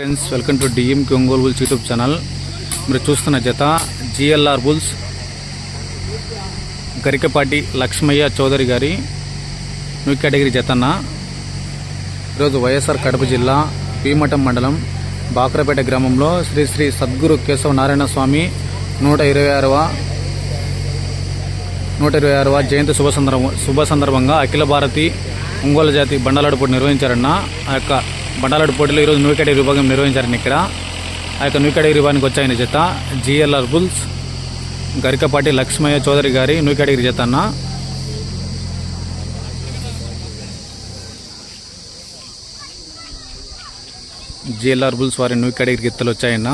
Friends welcome to D M Ongole bulls YouTube channel. మీరు చూస్తున్న జత G L R bulls Garikapati Lakshmaiah Chowdary గారి new category జతన్న. ఈరోజు వైఎస్ఆర్ కడప జిల్లా భీమఠం మండలం బాక్రపేట గ్రామంలో శ్రీ శ్రీ సద్గురు కేశవ నారాయణ స్వామి నూట ఇరవై ఆరవ నూట ఇరవై ఆరవ జయంతి శుభ సందర్భ శుభ సందర్భంగా అఖిల భారతి ఒంగోలు జాతి బండలాడుపుడు నిర్వహించారన్న. ఆ యొక్క బండాలడు పోటీలో ఈరోజు న్యూ కేటగిరీ విభాగం నిర్వహించారని ఇక్కడ. ఆ యొక్క న్యూ కేటగిరీ విభాగానికి వచ్చాయని జత. G L R bulls Garikapati Lakshmaiah Chowdary గారి న్యూ కేటగిరీ జత అన్న. జిఎల్ఆర్ బుల్స్ వారి న్యూ కేటగిరీ గిత్తలు వచ్చాయన్న.